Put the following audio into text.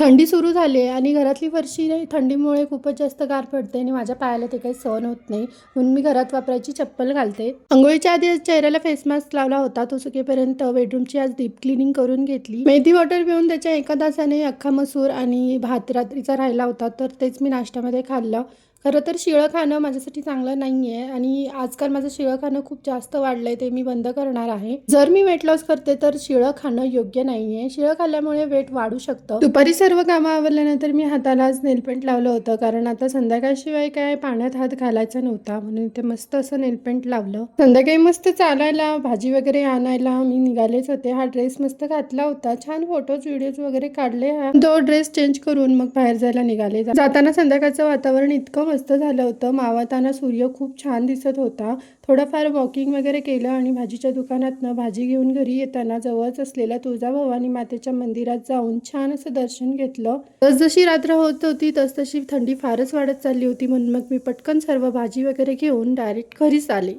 थंडी सुरू झाली आहे आणि घरातली फरशी नाही थंडीमुळे खूपच जास्त गार पडते आणि माझ्या पायाला ते काही सहन होत नाही. म्हणून मी घरात वापरायची चप्पल घालते. अंघोळीच्या आधी चेहऱ्याला फेस मास्क लावला होता. तो सुकेपर्यंत बेडरूमची आज डीप क्लिनिंग करून घेतली. मेथी वॉटर पिऊन त्याच्या एका तासाने अख्खा मसूर आणि भात रात्रीचा राहिला होता. तर तेच मी नाश्त्यामध्ये खाल्लं. खरं तर शिळं खाणं माझ्यासाठी चांगलं नाही आहे आणि आजकाल माझं शिळं खाणं खूप जास्त वाढलंय ते मी बंद करणार आहे. जर मी वेट लॉस करते तर शिळं खाणं योग्य नाही आहे शिळं खाल्ल्यामुळे वेट वाढू शकतं. दुपारी सर्व कामं आवरल्यानंतर मी हाताला आज नेलपेंट लावलं होतं कारण आता संध्याकाळशिवाय काय पाण्यात हात घालायचा नव्हता म्हणून ते मस्त असं नेलपेंट लावलं. संध्याकाळी मस्त चालायला भाजी वगैरे आणायला मी निघालेच होते. हा ड्रेस मस्त घातला होता. छान फोटोज व्हिडिओज वगैरे काढले तो ड्रेस चेंज करून मग बाहेर जायला निघाले. जाताना संध्याकाळचं वातावरण इतकं मस्त झालं होतं. मावताना सूर्य खूप छान दिसत होता. थोडंफार वॉकिंग वगैरे केलं आणि भाजीच्या दुकानातनं भाजी घेऊन घरी येताना जवळच असलेल्या तुळजाभवानी मातेच्या मंदिरात जाऊन छान असं दर्शन घेतलं. जसजशी रात्र होत होती तसतशी थंडी फारच वाढत चालली होती म्हणून मग मी पटकन सर्व भाजी वगैरे घेऊन डायरेक्ट घरीच आले.